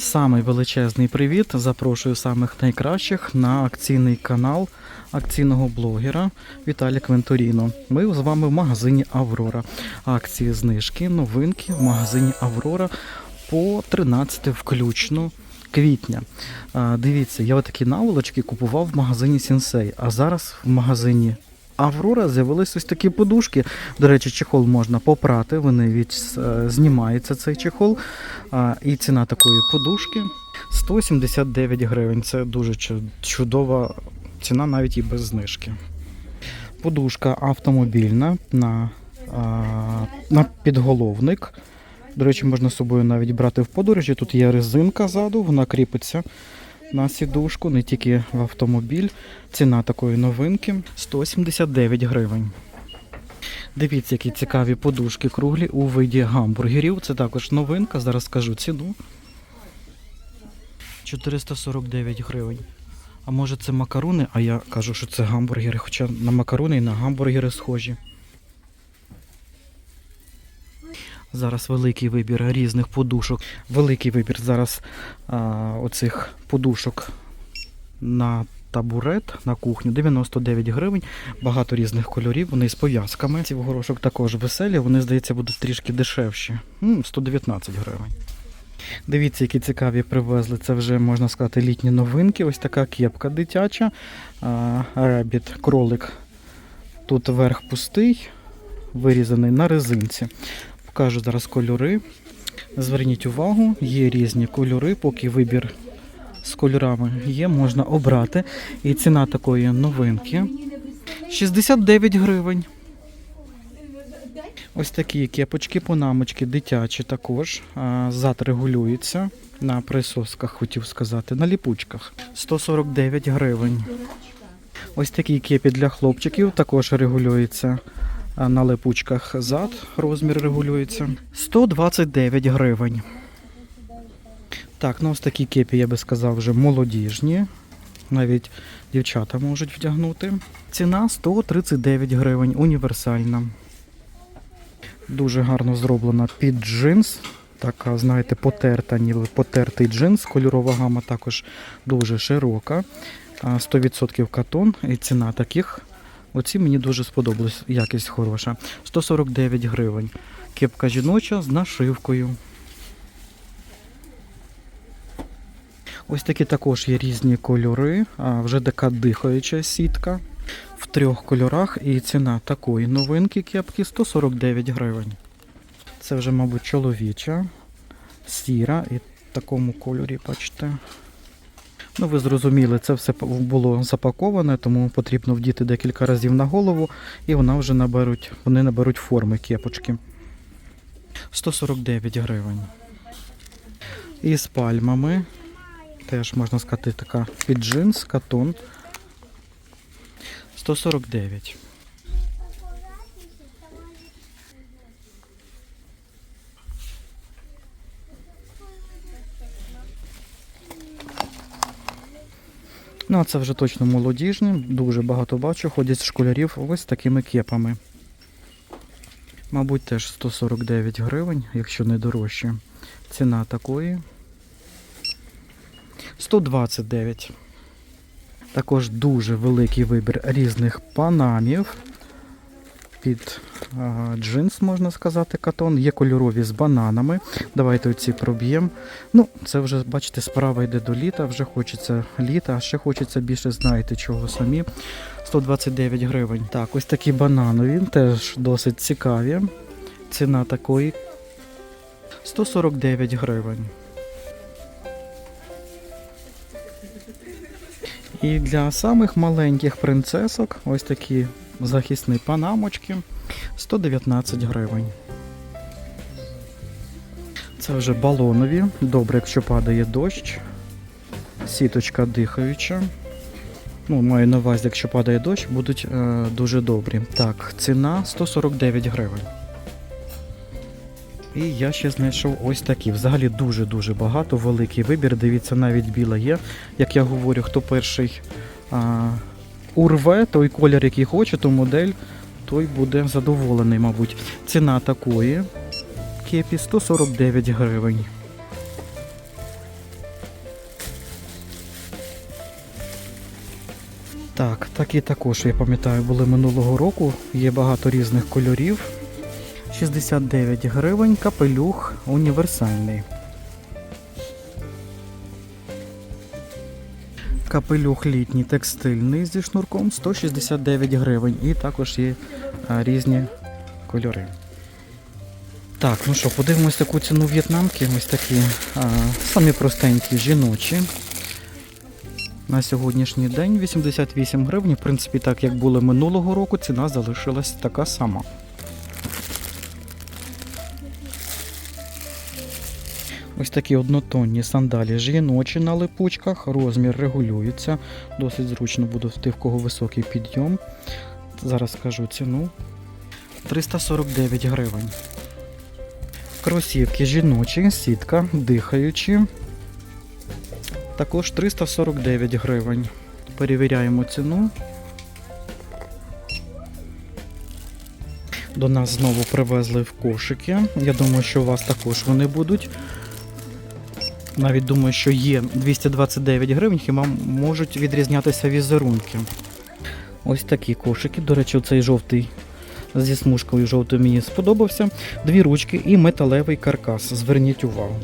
Самий величезний привіт. Запрошую самих найкращих на акційний канал акційного блогера Віталік Венторіно. Ми з вами в магазині Аврора. Акції знижки, новинки в магазині Аврора по 13 включно квітня. Дивіться, я отакі наволочки купував в магазині Сінсей, а зараз в магазині Аврора з'явились ось такі подушки. До речі, чехол можна попрати, вони від, е, знімається цей чехол. І ціна такої подушки 179 гривень. Це дуже чудова ціна, навіть і без знижки. Подушка автомобільна на, на підголовник. До речі, можна з собою навіть брати в подорожі. Тут є резинка ззаду, вона кріпиться на сідушку, не тільки в автомобіль. Ціна такої новинки 179 гривень. Дивіться, які цікаві подушки круглі у виді гамбургерів. Це також новинка. Зараз скажу ціну. 449 гривень. А може це макарони, а я кажу, що це гамбургери, хоча на макарони і на гамбургери схожі. Зараз великий вибір різних подушок. Великий вибір зараз а, оцих подушок на табурет на кухню 99 гривень. Багато різних кольорів, вони з пов'язками. Ці горошок також веселі, вони, здається, будуть трішки дешевші. 119 гривень. Дивіться, які цікаві привезли. Це вже можна сказати літні новинки. Ось така кепка дитяча. Ребіт, кролик. Тут верх пустий, вирізаний на резинці. Покажу зараз кольори. Зверніть увагу, є різні кольори, поки вибір з кольорами є, можна обрати. І ціна такої новинки 69 гривень. Ось такі кепочки, панамочки, дитячі також. Зад регулюється на присосках, хотів сказати, на ліпучках. 149 гривень. Ось такі кепі для хлопчиків також регулюється на липучках зад, розмір регулюється. 129 гривень. Так, ну ось такі кепі, я би сказав, вже молодіжні. Навіть дівчата можуть вдягнути. Ціна 139 гривень, універсальна. Дуже гарно зроблена під джинс. Така, знаєте, потерта, ніби потертий джинс. Кольорова гама також дуже широка. 100% катон. І ціна таких. Оці мені дуже сподобалась. Якість хороша. 149 гривень. Кепка жіноча з нашивкою. Ось такі також є різні кольори. А, вже така дихаюча сітка в трьох кольорах. І ціна такої новинки кепки 149 гривень. Це вже, мабуть, чоловіча, сіра і в такому кольорі, бачите. Ну, ви зрозуміли, це все було запаковане, тому потрібно вдіти декілька разів на голову, і вона вже наберуть, вони наберуть форми кепочки. 149 гривень. І з пальмами. Теж можна сказати, така під джинс, катон. 149. Ну, а це вже точно молодіжні, дуже багато бачу, ходять школярів ось з такими кепами. Мабуть, теж 149 гривень, якщо не дорожче. Ціна такої 129. Також дуже великий вибір різних панамів. Під джинс, можна сказати, катон. Є кольорові з бананами. Давайте оці проб'ємо. Ну, це вже, бачите, справа йде до літа, вже хочеться літа, а ще хочеться більше, знаєте, чого самі. 129 гривень. Так, ось такі бананові, теж досить цікаві. Ціна такої 149 гривень. І для самих маленьких принцесок ось такі захисні панамочки 119 гривень. Це вже балонові. Добре, якщо падає дощ. Сіточка дихаюча. Ну, маю на увазі, якщо падає дощ, будуть е, дуже добрі. Так, ціна 149 гривень. І я ще знайшов ось такі. Взагалі дуже-дуже багато, великий вибір. Дивіться, навіть біла є. Як я говорю, хто перший а, урве той колір, який хоче, то модель, той буде задоволений, мабуть. Ціна такої кепі 149 гривень. Так, такі також, я пам'ятаю, були минулого року. Є багато різних кольорів. 69 гривень, капелюх універсальний. Капелюх літній текстильний зі шнурком 169 гривень. І також є різні кольори. Так, ну що, подивимось таку ціну в'єтнамки. Ось такі а, самі простенькі жіночі. На сьогоднішній день 88 гривень. В принципі, так як було минулого року, ціна залишилась така сама. Ось такі однотонні сандалі жіночі на липучках. Розмір регулюється. Досить зручно буде в кого високий підйом. Зараз скажу ціну. 349 гривень. Кросівки жіночі, сітка, дихаючі. Також 349 гривень. Перевіряємо ціну. До нас знову привезли в кошики. Я думаю, що у вас також вони будуть. Навіть думаю, що є 229 гривень, хіба можуть відрізнятися візерунки. Ось такі кошики. До речі, цей жовтий зі смужкою жовтою мені сподобався. Дві ручки і металевий каркас. Зверніть увагу.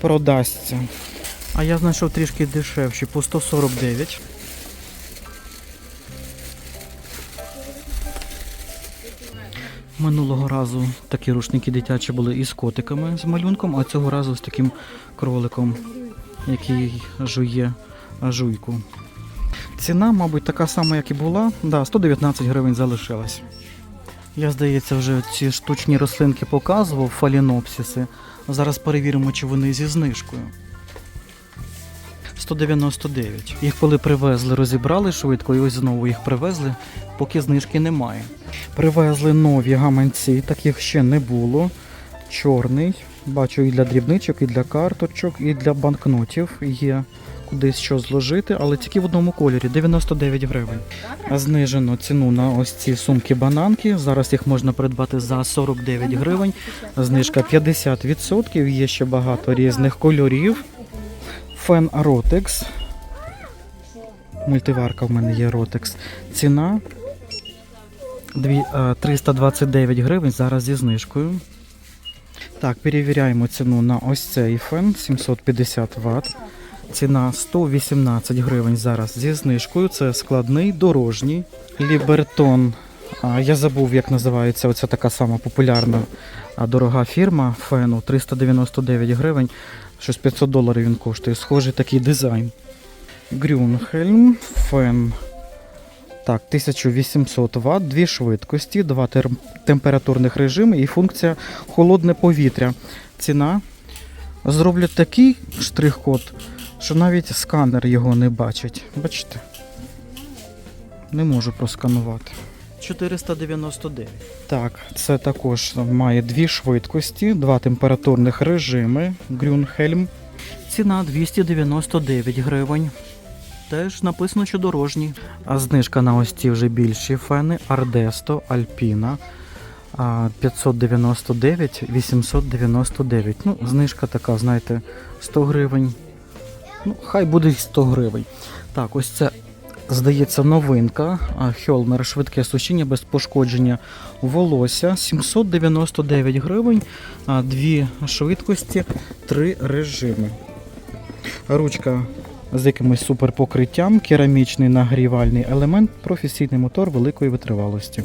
Продасться. А я знайшов трішки дешевші по 149. Минулого разу такі рушники дитячі були із котиками з малюнком, а цього разу з таким кроликом, який жує жуйку. Ціна, мабуть, така сама, як і була. Да, 119 гривень залишилась. Я, здається, вже ці штучні рослинки показував, фалінопсиси. Зараз перевіримо, чи вони зі знижкою. 199. Їх коли привезли, розібрали швидко, і ось знову їх привезли, поки знижки немає. Привезли нові гаманці, таких ще не було. Чорний. Бачу і для дрібничок, і для карточок, і для банкнотів є кудись що зложити, але тільки в одному кольорі 99 гривень. Знижено ціну на ось ці сумки-бананки. Зараз їх можна придбати за 49 гривень. Знижка 50%. Є ще багато різних кольорів. Фен Rotex. Мультиварка в мене є Rotex. Ціна е, 329 гривень зараз зі знижкою. Так, перевіряємо ціну на ось цей фен 750 Вт. Ціна 118 гривень зараз зі знижкою. Це складний дорожній. Лібертон. Я забув, як називається оця така сама популярна дорога фірма фену 399 гривень. Щось 500 доларів він коштує. Схожий такий дизайн. Грюнхельм, фен. Так, 1800 Вт, дві швидкості, два температурних режими і функція холодне повітря. Ціна. Зроблять такий штрих-код, що навіть сканер його не бачить. Бачите? Не можу просканувати. 499. Так, це також має дві швидкості, два температурних режими. Грюнхельм. Ціна 299 гривень. Теж написано, що дорожній. А знижка на ось ці вже більші фени. Ардесто, Альпіна. а, 599, 899. Ну, знижка така, знаєте, 100 гривень. Ну, хай буде 100 гривень. Так, ось це, здається, новинка. Хьолмер швидке сушіння без пошкодження волосся. 799 гривень, дві швидкості, три режими. Ручка з якимось суперпокриттям, керамічний нагрівальний елемент, професійний мотор великої витривалості.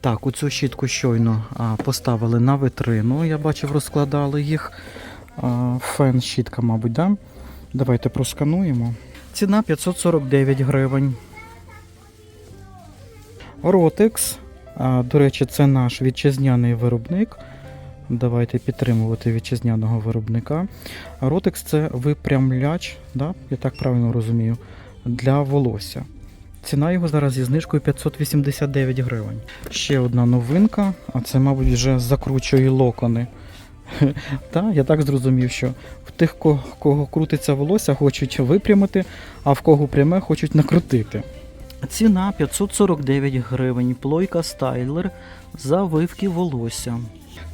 Так, у цю щітку щойно поставили на витрину. Я бачив, розкладали їх. Фен щітка, мабуть, да? Давайте проскануємо. Ціна 549 гривень. Ротекс. До речі, це наш вітчизняний виробник. Давайте підтримувати вітчизняного виробника. Ротекс це випрямляч, да? я так правильно розумію, для волосся. Ціна його зараз зі знижкою 589 гривень. Ще одна новинка, а це, мабуть, вже закручує локони. Та, я так зрозумів, що в тих, ко- кого крутиться волосся, хочуть випрямити, а в кого пряме хочуть накрутити. Ціна 549 гривень. Плойка стайлер завивки волосся.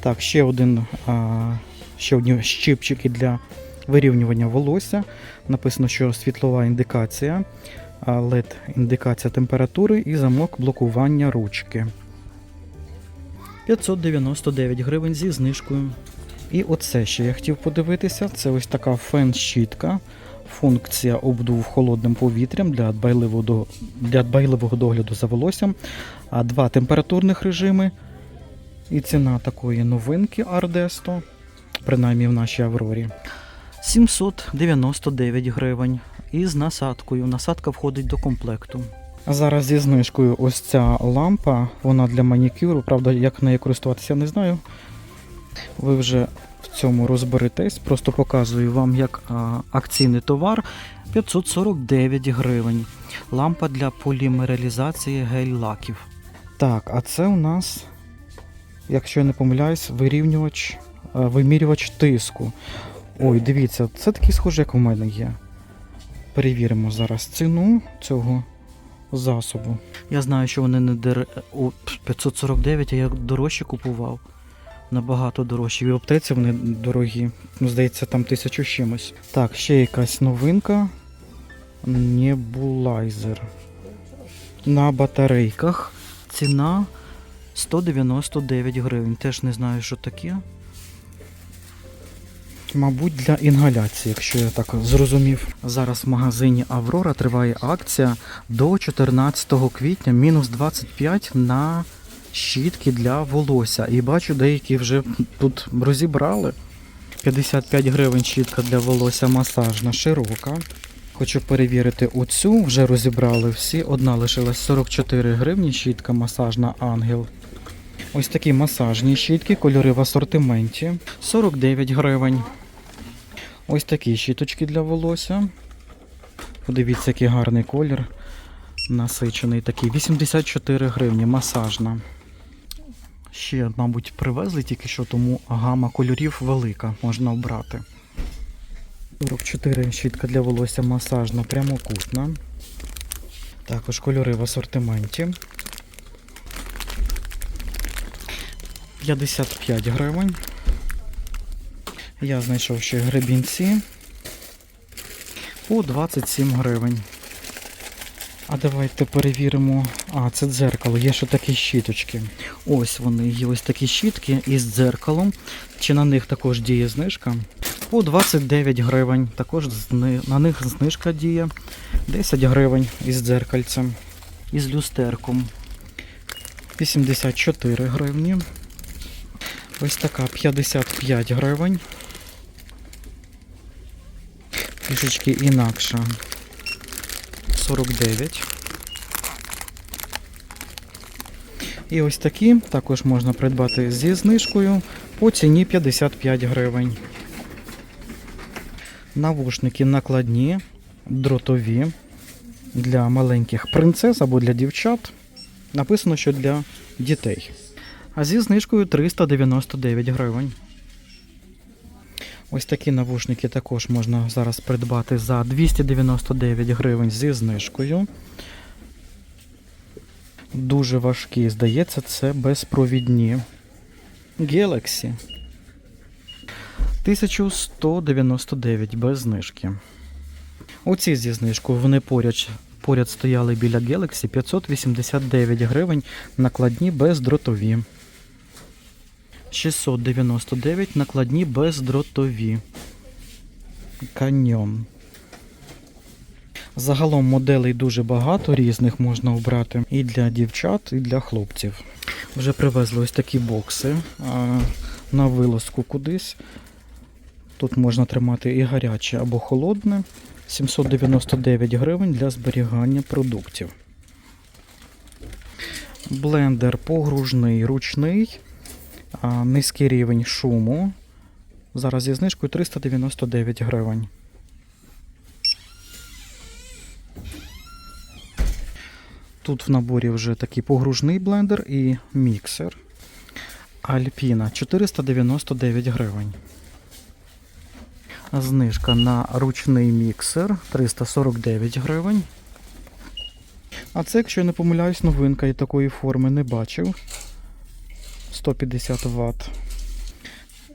Так, ще один а, ще одні щипчики для вирівнювання волосся. Написано, що світлова індикація, LED індикація температури і замок блокування ручки. 599 гривень зі знижкою. І оце ще я хотів подивитися. Це ось така фен-щітка. Функція обдув холодним повітрям для дбайливого, до- для дбайливого догляду за волоссям. А два температурних режими. І ціна такої новинки Ардесто, принаймні в нашій Аврорі. 799 гривень. І з насадкою. Насадка входить до комплекту. Зараз зі знижкою ось ця лампа, вона для манікюру. Правда, як нею користуватися, не знаю. Ви вже в цьому розберетесь. Просто показую вам як акційний товар 549 гривень. Лампа для полімералізації гель-лаків. Так, а це у нас, якщо я не помиляюсь, вирівнювач, е, вимірювач тиску. Ой, дивіться, це такий схожий, як у мене є. Перевіримо зараз ціну цього засобу. Я знаю, що вони не дер... О, 549, а я дорожче купував. Набагато дорожчі. І в аптеці вони дорогі. Ну, здається, там тисячу чимось. Так, ще якась новинка. Небулайзер. На батарейках. Ціна 199 гривень. Теж не знаю, що таке. Мабуть, для інгаляції, якщо я так зрозумів. Зараз в магазині Аврора триває акція до 14 квітня, мінус 25 на щітки для волосся. І бачу, деякі вже тут розібрали. 55 гривень щітка для волосся масажна, широка. Хочу перевірити оцю, вже розібрали всі. Одна лишилась 44 гривні, щітка масажна ангел. Ось такі масажні щітки, кольори в асортименті. 49 гривень. Ось такі щіточки для волосся. Подивіться, який гарний колір. Насичений такий. 84 гривні, масажна. Ще, мабуть, привезли тільки що, тому гама кольорів велика, можна обрати. 44 щітка для волосся масажна, прямокутна. Також кольори в асортименті. 55 гривень. Я знайшов ще гребінці по 27 гривень. А давайте перевіримо. А, це дзеркало, є ще такі щіточки. Ось вони, є ось такі щітки із дзеркалом. Чи на них також діє знижка? По 29 гривень. Також на них знижка діє. 10 гривень із дзеркальцем. Із люстерком. 84 гривні. Ось така 55 гривень. Трішечки інакша. 49. І ось такі також можна придбати зі знижкою по ціні 55 гривень. Навушники накладні, дротові для маленьких принцес або для дівчат. Написано, що для дітей. А зі знижкою 399 гривень. Ось такі навушники також можна зараз придбати за 299 гривень зі знижкою. Дуже важкі, здається, це безпровідні. Galaxy. 1199 без знижки. Оці зі знижкою вони поряд, поряд стояли біля Galaxy 589 гривень накладні бездротові. 699 накладні бездротові. Каньйон. Загалом моделей дуже багато різних можна обрати і для дівчат, і для хлопців. Вже привезли ось такі бокси на вилазку кудись. Тут можна тримати і гаряче або холодне. 799 гривень для зберігання продуктів. Блендер погружний ручний. Низький рівень шуму. Зараз зі знижкою 399 гривень. Тут в наборі вже такий погружний блендер і міксер. Альпіна 499 гривень. Знижка на ручний міксер 349 гривень. А це, якщо я не помиляюсь, новинка і такої форми не бачив. 150 Вт.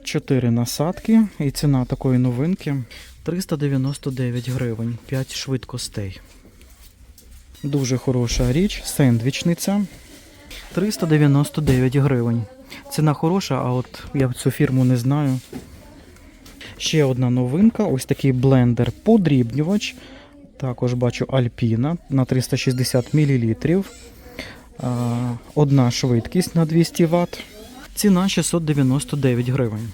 4 насадки і ціна такої новинки 399 гривень, 5 швидкостей. Дуже хороша річ, сендвічниця. 399 гривень. Ціна хороша, а от я цю фірму не знаю. Ще одна новинка ось такий блендер подрібнювач. Також бачу Альпіна на 360 мл. Одна швидкість на 200 Вт. Ціна 699 гривень.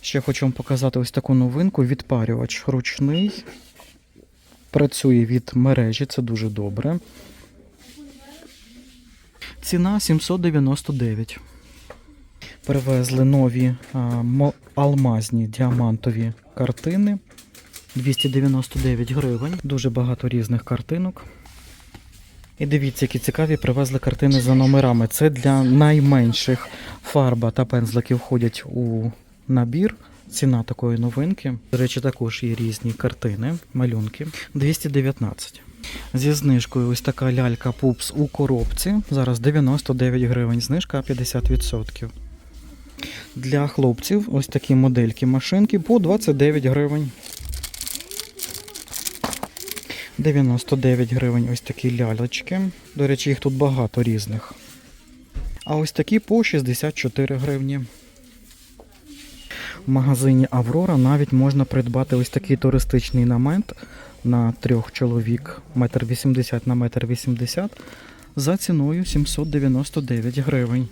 Ще хочу вам показати ось таку новинку. Відпарювач ручний. Працює від мережі, це дуже добре. Ціна 799. Привезли нові а, алмазні діамантові картини. 299 гривень. Дуже багато різних картинок. І дивіться, які цікаві привезли картини за номерами. Це для найменших фарба та пензлики входять у набір. Ціна такої новинки. До речі, також є різні картини, малюнки. 219. Зі знижкою ось така лялька пупс у коробці. Зараз 99 гривень, знижка 50%. Для хлопців ось такі модельки машинки по 29 гривень. 99 гривень ось такі лялечки. До речі, їх тут багато різних. А ось такі по 64 гривні. В магазині Аврора навіть можна придбати ось такий туристичний намет на трьох чоловік, метр 80 на метр 80 за ціною 799 гривень.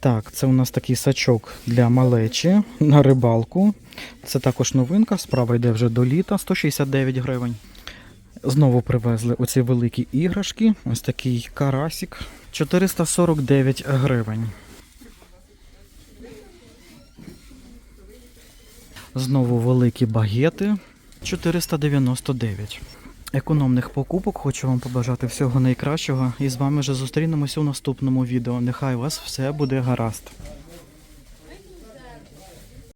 Так, це у нас такий сачок для малечі на рибалку. Це також новинка, справа йде вже до літа, 169 гривень. Знову привезли оці великі іграшки. Ось такий карасик. 449 гривень. Знову великі багети 499. Економних покупок хочу вам побажати всього найкращого і з вами вже зустрінемося у наступному відео. Нехай у вас все буде гаразд.